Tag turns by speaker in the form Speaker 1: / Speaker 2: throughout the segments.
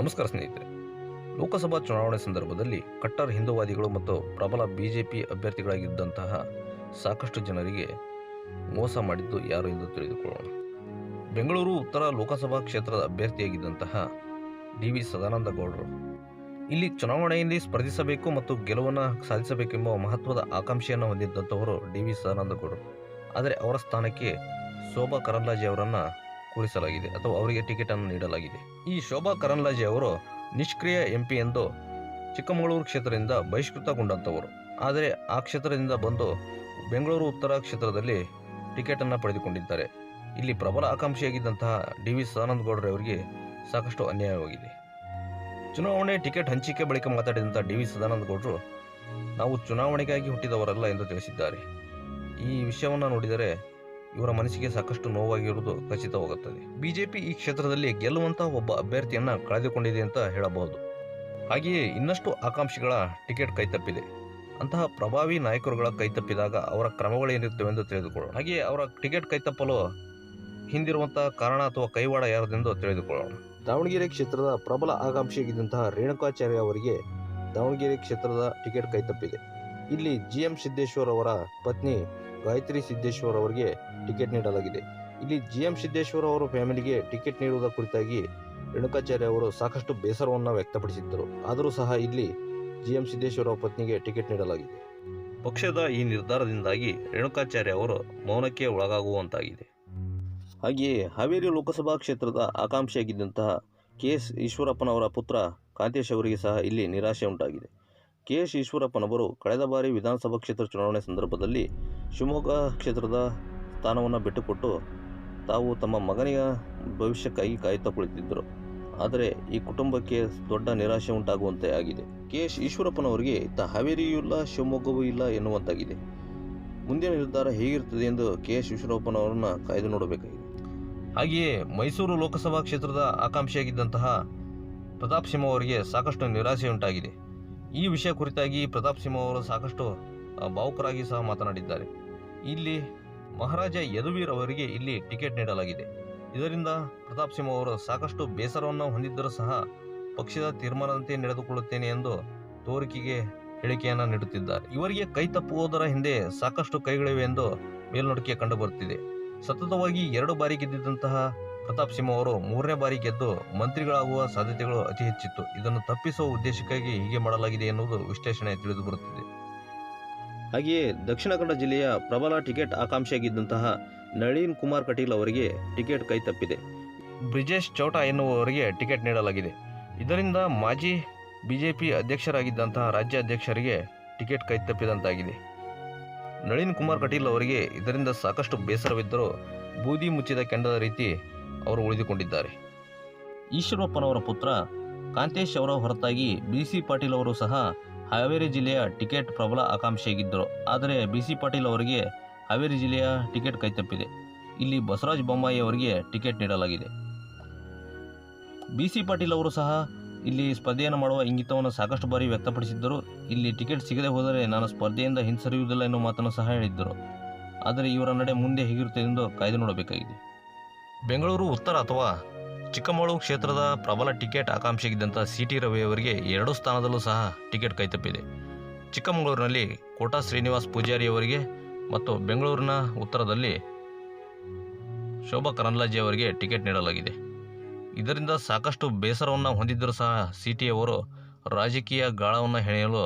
Speaker 1: ನಮಸ್ಕಾರ ಸ್ನೇಹಿತರೆ. ಲೋಕಸಭಾ ಚುನಾವಣೆ ಸಂದರ್ಭದಲ್ಲಿ ಕಟ್ಟರ್ ಹಿಂದೂವಾದಿಗಳು ಮತ್ತು ಪ್ರಬಲ ಬಿಜೆಪಿ ಅಭ್ಯರ್ಥಿಗಳಾಗಿದ್ದಂತಹ ಸಾಕಷ್ಟು ಜನರಿಗೆ ಮೋಸ ಮಾಡಿದ್ದು ಯಾರು ಎಂದು ತಿಳಿದುಕೊಳ್ಳೋಣ. ಬೆಂಗಳೂರು ಉತ್ತರ ಲೋಕಸಭಾ ಕ್ಷೇತ್ರದ ಅಭ್ಯರ್ಥಿಯಾಗಿದ್ದಂತಹ ಡಿ ವಿ ಸದಾನಂದ ಗೌಡರು. ಇಲ್ಲಿ ಚುನಾವಣೆಯಲ್ಲಿ ಸ್ಪರ್ಧಿಸಬೇಕು ಮತ್ತು ಗೆಲುವನ್ನು ಸಾಧಿಸಬೇಕೆಂಬ ಮಹತ್ವದ ಆಕಾಂಕ್ಷೆಯನ್ನು ಹೊಂದಿದ್ದಂಥವರು ಡಿ ವಿ ಸದಾನಂದ ಗೌಡರು. ಆದರೆ ಅವರ ಸ್ಥಾನಕ್ಕೆ ಶೋಭಾ ಕರಂದ್ಲಾಜೆ ಅವರನ್ನು ಕೂರಿಸಲಾಗಿದೆ ಅಥವಾ ಅವರಿಗೆ ಟಿಕೆಟ್ ಅನ್ನು ನೀಡಲಾಗಿದೆ. ಈ ಶೋಭಾ ಕರಂದ್ಲಾಜೆ ಅವರು ನಿಷ್ಕ್ರಿಯ ಎಂಪಿ ಎಂದು ಚಿಕ್ಕಮಗಳೂರು ಕ್ಷೇತ್ರದಿಂದ ಬಹಿಷ್ಕೃತಗೊಂಡಂಥವರು. ಆದರೆ ಆ ಕ್ಷೇತ್ರದಿಂದ ಬಂದು ಬೆಂಗಳೂರು ಉತ್ತರ ಕ್ಷೇತ್ರದಲ್ಲಿ ಟಿಕೆಟ್ ಅನ್ನು ಪಡೆದುಕೊಂಡಿದ್ದಾರೆ. ಇಲ್ಲಿ ಪ್ರಬಲ ಆಕಾಂಕ್ಷಿಯಾಗಿದ್ದಂತಹ ಡಿ ವಿ ಸದಾನಂದ ಗೌಡರವರಿಗೆ ಸಾಕಷ್ಟು ಅನ್ಯಾಯವಾಗಿದೆ. ಚುನಾವಣೆ ಟಿಕೆಟ್ ಹಂಚಿಕೆ ಬಳಿಕ ಮಾತಾಡಿದಂಥ ಡಿ ವಿ ಸದಾನಂದ ಗೌಡರು ನಾವು ಚುನಾವಣೆಗಾಗಿ ಹುಟ್ಟಿದವರಲ್ಲ ಎಂದು ತಿಳಿಸಿದ್ದಾರೆ. ಈ ವಿಷಯವನ್ನು ನೋಡಿದರೆ ಇವರ ಮನಸ್ಸಿಗೆ ಸಾಕಷ್ಟು ನೋವಾಗಿರುವುದು ಖಚಿತವಾಗುತ್ತದೆ. ಬಿಜೆಪಿ ಈ ಕ್ಷೇತ್ರದಲ್ಲಿ ಗೆಲ್ಲುವಂತಹ ಒಬ್ಬ ಅಭ್ಯರ್ಥಿಯನ್ನ ಕಳೆದುಕೊಂಡಿದೆ ಅಂತ ಹೇಳಬಹುದು. ಹಾಗೆಯೇ ಇನ್ನಷ್ಟು ಆಕಾಂಕ್ಷಿಗಳ ಟಿಕೆಟ್ ಕೈತಪ್ಪಿದೆ. ಅಂತಹ ಪ್ರಭಾವಿ ನಾಯಕರುಗಳ ಕೈತಪ್ಪಿದಾಗ ಅವರ ಕ್ರಮಗಳೇನಿರುತ್ತವೆ ಎಂದು ತಿಳಿದುಕೊಳ್ಳೋಣ. ಹಾಗೆಯೇ ಅವರ ಟಿಕೆಟ್ ಕೈತಪ್ಪಲು ಹಿಂದಿರುವಂತಹ ಕಾರಣ ಅಥವಾ ಕೈವಾಡ ಯಾರದೆಂದು ತಿಳಿದುಕೊಳ್ಳೋಣ. ದಾವಣಗೆರೆ ಕ್ಷೇತ್ರದ ಪ್ರಬಲ ಆಕಾಂಕ್ಷಿಯಾಗಿದ್ದಂತಹ ರೇಣುಕಾಚಾರ್ಯ ಅವರಿಗೆ ದಾವಣಗೆರೆ ಕ್ಷೇತ್ರದ ಟಿಕೆಟ್ ಕೈತಪ್ಪಿದೆ. ಇಲ್ಲಿ ಜಿ ಎಂ ಸಿದ್ದೇಶ್ವರ್ ಅವರ ಪತ್ನಿ ಗಾಯತ್ರಿ ಸಿದ್ದೇಶ್ವರ್ ಅವರಿಗೆ ಟಿಕೆಟ್ ನೀಡಲಾಗಿದೆ. ಇಲ್ಲಿ ಜಿ ಎಂ ಸಿದ್ದೇಶ್ವರ ಅವರ ಫ್ಯಾಮಿಲಿಗೆ ಟಿಕೆಟ್ ನೀಡುವುದರ ಕುರಿತಾಗಿ ರೇಣುಕಾಚಾರ್ಯ ಅವರು ಸಾಕಷ್ಟು ಬೇಸರವನ್ನು ವ್ಯಕ್ತಪಡಿಸಿದ್ದರು. ಆದರೂ ಸಹ ಇಲ್ಲಿ ಜಿ ಎಂ ಸಿದ್ದೇಶ್ವರ ಅವರ ಪತ್ನಿಗೆ ಟಿಕೆಟ್ ನೀಡಲಾಗಿದೆ. ಪಕ್ಷದ ಈ ನಿರ್ಧಾರದಿಂದಾಗಿ ರೇಣುಕಾಚಾರ್ಯ ಅವರು ಮೌನಕ್ಕೆ ಒಳಗಾಗುವಂತಾಗಿದೆ. ಹಾಗೆಯೇ ಹಾವೇರಿ ಲೋಕಸಭಾ ಕ್ಷೇತ್ರದ ಆಕಾಂಕ್ಷಿಯಾಗಿದ್ದಂತಹ ಕೆ ಎಸ್ ಈಶ್ವರಪ್ಪನವರ ಪುತ್ರ ಕಾಂತೇಶ್ ಅವರಿಗೆ ಸಹ ಇಲ್ಲಿ ನಿರಾಶೆ ಉಂಟಾಗಿದೆ. ಕೆ ಎಸ್ ಈಶ್ವರಪ್ಪನವರು ಕಳೆದ ಬಾರಿ ವಿಧಾನಸಭಾ ಕ್ಷೇತ್ರ ಚುನಾವಣೆ ಸಂದರ್ಭದಲ್ಲಿ ಶಿವಮೊಗ್ಗ ಕ್ಷೇತ್ರದ ಸ್ಥಾನವನ್ನು ಬಿಟ್ಟುಕೊಟ್ಟು ತಾವು ತಮ್ಮ ಮಗನಿಗೆ ಭವಿಷ್ಯಕ್ಕಾಗಿ ಕಾಯುತ್ತಾ ಕುಳಿತಿದ್ದರು. ಆದರೆ ಈ ಕುಟುಂಬಕ್ಕೆ ದೊಡ್ಡ ನಿರಾಶೆ ಉಂಟಾಗುವಂತೆ ಆಗಿದೆ. ಕೆ. ಎಸ್. ಈಶ್ವರಪ್ಪನವರಿಗೆ ಇತ್ತ ಹಾವೇರಿಯೂ ಇಲ್ಲ ಶಿವಮೊಗ್ಗವೂ ಇಲ್ಲ ಎನ್ನುವಂತಾಗಿದೆ. ಮುಂದಿನ ನಿರ್ಧಾರ ಹೇಗಿರುತ್ತದೆ ಎಂದು ಕೆ. ಎಸ್. ಈಶ್ವರಪ್ಪನವರನ್ನ ಕಾಯ್ದು ನೋಡಬೇಕಾಗಿದೆ. ಹಾಗೆಯೇ ಮೈಸೂರು ಲೋಕಸಭಾ ಕ್ಷೇತ್ರದ ಆಕಾಂಕ್ಷಿಯಾಗಿದ್ದಂತಹ ಪ್ರತಾಪ್ ಸಿಂಹ ಅವರಿಗೆ ಸಾಕಷ್ಟು ನಿರಾಶೆ ಉಂಟಾಗಿದೆ. ಈ ವಿಷಯ ಕುರಿತಾಗಿ ಪ್ರತಾಪ್ ಸಿಂಹ ಅವರು ಸಾಕಷ್ಟು ಭಾವುಕರಾಗಿ ಸಹ ಮಾತನಾಡಿದ್ದಾರೆ. ಇಲ್ಲಿ ಮಹಾರಾಜ ಯದುವೀರ್ ಅವರಿಗೆ ಇಲ್ಲಿ ಟಿಕೆಟ್ ನೀಡಲಾಗಿದೆ. ಇದರಿಂದ ಪ್ರತಾಪ್ ಸಿಂಹ ಅವರು ಸಾಕಷ್ಟು ಬೇಸರವನ್ನು ಹೊಂದಿದ್ದರೂ ಸಹ ಪಕ್ಷದ ತೀರ್ಮಾನದಂತೆ ನಡೆದುಕೊಳ್ಳುತ್ತೇನೆ ಎಂದು ತೋರಿಕೆಗೆ ಹೇಳಿಕೆಯನ್ನು ನೀಡುತ್ತಿದ್ದಾರೆ. ಇವರಿಗೆ ಕೈ ತಪ್ಪುವುದರ ಹಿಂದೆ ಸಾಕಷ್ಟು ಕೈಗಳಿವೆ ಎಂದು ಮೇಲ್ನೋಟಕ್ಕೆ ಕಂಡುಬರುತ್ತಿದೆ. ಸತತವಾಗಿ ಎರಡು ಬಾರಿ ಗೆದ್ದಿದ್ದಂತಹ ಪ್ರತಾಪ್ ಸಿಂಹ ಅವರು ಮೂರನೇ ಬಾರಿ ಗೆದ್ದು ಮಂತ್ರಿಗಳಾಗುವ ಸಾಧ್ಯತೆಗಳು ಅತಿ ಹೆಚ್ಚಿತ್ತು. ಇದನ್ನು ತಪ್ಪಿಸುವ ಉದ್ದೇಶಕ್ಕಾಗಿ ಹೀಗೆ ಮಾಡಲಾಗಿದೆ ಎನ್ನುವುದು ವಿಶ್ಲೇಷಣೆ ತಿಳಿದು ಬರುತ್ತಿದೆ. ಹಾಗೆಯೇ ದಕ್ಷಿಣ ಕನ್ನಡ ಜಿಲ್ಲೆಯ ಪ್ರಬಲ ಟಿಕೆಟ್ ಆಕಾಂಕ್ಷಿಯಾಗಿದ್ದಂತಹ ನಳೀನ್ ಕುಮಾರ್ ಕಟೀಲ್ ಅವರಿಗೆ ಟಿಕೆಟ್ ಕೈ ತಪ್ಪಿದೆ. ಬ್ರಿಜೇಶ್ ಚೌಟಾ ಎನ್ನುವವರಿಗೆ ಟಿಕೆಟ್ ನೀಡಲಾಗಿದೆ. ಇದರಿಂದ ಮಾಜಿ ಬಿಜೆಪಿ ಅಧ್ಯಕ್ಷರಾಗಿದ್ದಂತಹ ರಾಜ್ಯ ಅಧ್ಯಕ್ಷರಿಗೆ ಟಿಕೆಟ್ ಕೈ ತಪ್ಪಿದಂತಾಗಿದೆ. ನಳೀನ್ ಕುಮಾರ್ ಕಟೀಲ್ ಅವರಿಗೆ ಇದರಿಂದ ಸಾಕಷ್ಟು ಬೇಸರವಿದ್ದರೂ ಬೂದಿ ಮುಚ್ಚಿದ ಕೆಂಡದ ರೀತಿ ಅವರು ಉಳಿದುಕೊಂಡಿದ್ದಾರೆ. ಈಶ್ವರಪ್ಪನವರ ಪುತ್ರ ಕಾಂತೇಶ್ ಅವರ ಹೊರತಾಗಿ ಬಿ ಸಿ ಪಾಟೀಲ್ ಅವರು ಸಹ ಹಾವೇರಿ ಜಿಲ್ಲೆಯ ಟಿಕೆಟ್ ಪ್ರಬಲ ಆಕಾಂಕ್ಷಿಯಾಗಿದ್ದರು. ಆದರೆ ಬಿ ಸಿ ಪಾಟೀಲ್ ಅವರಿಗೆ ಹಾವೇರಿ ಜಿಲ್ಲೆಯ ಟಿಕೆಟ್ ಕೈತಪ್ಪಿದೆ. ಇಲ್ಲಿ ಬಸವರಾಜ ಬೊಮ್ಮಾಯಿ ಅವರಿಗೆ ಟಿಕೆಟ್ ನೀಡಲಾಗಿದೆ. ಬಿ ಸಿ ಪಾಟೀಲ್ ಅವರು ಸಹ ಇಲ್ಲಿ ಸ್ಪರ್ಧೆಯನ್ನು ಮಾಡುವ ಇಂಗಿತವನ್ನು ಸಾಕಷ್ಟು ಬಾರಿ ವ್ಯಕ್ತಪಡಿಸಿದ್ದರು. ಇಲ್ಲಿ ಟಿಕೆಟ್ ಸಿಗದೆ ಹೋದರೆ ನಾನು ಸ್ಪರ್ಧೆಯಿಂದ ಹಿಂಸರಿಯುವುದಿಲ್ಲ ಎನ್ನುವ ಮಾತನ್ನು ಸಹ ಹೇಳಿದ್ದರು. ಆದರೆ ಇವರ ನಡೆ ಮುಂದೆ ಹೇಗಿರುತ್ತದೆ ಎಂದು ಕಾಯ್ದು ನೋಡಬೇಕಾಗಿದೆ. ಬೆಂಗಳೂರು ಉತ್ತರ ಅಥವಾ ಚಿಕ್ಕಮಗಳೂರು ಕ್ಷೇತ್ರದ ಪ್ರಬಲ ಟಿಕೆಟ್ ಆಕಾಂಕ್ಷಿಗಿದ್ದಂಥ ಸಿ ಟಿ ರವಿ ಅವರಿಗೆ ಎರಡು ಸ್ಥಾನದಲ್ಲೂ ಸಹ ಟಿಕೆಟ್ ಕೈತಪ್ಪಿದೆ. ಚಿಕ್ಕಮಗಳೂರಿನಲ್ಲಿ ಕೋಟಾ ಶ್ರೀನಿವಾಸ್ ಪೂಜಾರಿ ಅವರಿಗೆ ಮತ್ತು ಬೆಂಗಳೂರಿನ ಉತ್ತರದಲ್ಲಿ ಶೋಭಾ ಕರಂದ್ಲಾಜೆ ಅವರಿಗೆ ಟಿಕೆಟ್ ನೀಡಲಾಗಿದೆ. ಇದರಿಂದ ಸಾಕಷ್ಟು ಬೇಸರವನ್ನು ಹೊಂದಿದ್ದರೂ ಸಹ ಸಿ ಟಿ ಅವರು ರಾಜಕೀಯ ಗಾಳವನ್ನು ಹೆಣೆಯಲು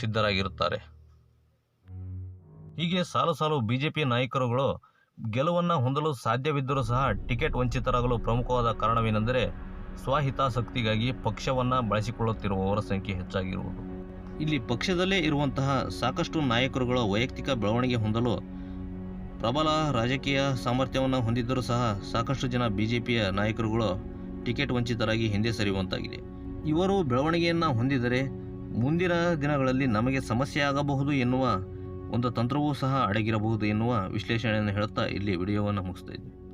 Speaker 1: ಸಿದ್ಧರಾಗಿರುತ್ತಾರೆ. ಹೀಗೆ ಸಾಲು ಸಾಲು ಬಿಜೆಪಿ ನಾಯಕರುಗಳು ಗೆಲುವನ್ನು ಹೊಂದಲು ಸಾಧ್ಯವಿದ್ದರೂ ಸಹ ಟಿಕೆಟ್ ವಂಚಿತರಾಗಲು ಪ್ರಮುಖವಾದ ಕಾರಣವೇನೆಂದರೆ ಸ್ವಹಿತಾಸಕ್ತಿಗಾಗಿ ಪಕ್ಷವನ್ನು ಬಳಸಿಕೊಳ್ಳುತ್ತಿರುವವರ ಸಂಖ್ಯೆ ಹೆಚ್ಚಾಗಿರುವುದು. ಇಲ್ಲಿ ಪಕ್ಷದಲ್ಲೇ ಇರುವಂತಹ ಸಾಕಷ್ಟು ನಾಯಕರುಗಳ ವೈಯಕ್ತಿಕ ಬೆಳವಣಿಗೆ ಹೊಂದಲು ಪ್ರಬಲ ರಾಜಕೀಯ ಸಾಮರ್ಥ್ಯವನ್ನು ಹೊಂದಿದ್ದರೂ ಸಹ ಸಾಕಷ್ಟು ಜನ ಬಿಜೆಪಿಯ ನಾಯಕರುಗಳು ಟಿಕೆಟ್ ವಂಚಿತರಾಗಿ ಹಿಂದೆ ಸರಿಯುವಂತಾಗಿದೆ. ಇವರು ಬೆಳವಣಿಗೆಯನ್ನು ಹೊಂದಿದರೆ ಮುಂದಿನ ದಿನಗಳಲ್ಲಿ ನಮಗೆ ಸಮಸ್ಯೆ ಆಗಬಹುದು ಎನ್ನುವ ಒಂದು ತಂತ್ರವೂ ಸಹ ಅಡಗಿರಬಹುದು ಎನ್ನುವ ವಿಶ್ಲೇಷಣೆಯನ್ನು ಹೇಳುತ್ತಾ ಇಲ್ಲಿ ವಿಡಿಯೋವನ್ನು ಮುಗಿಸ್ತಾ ಇದ್ದೀವಿ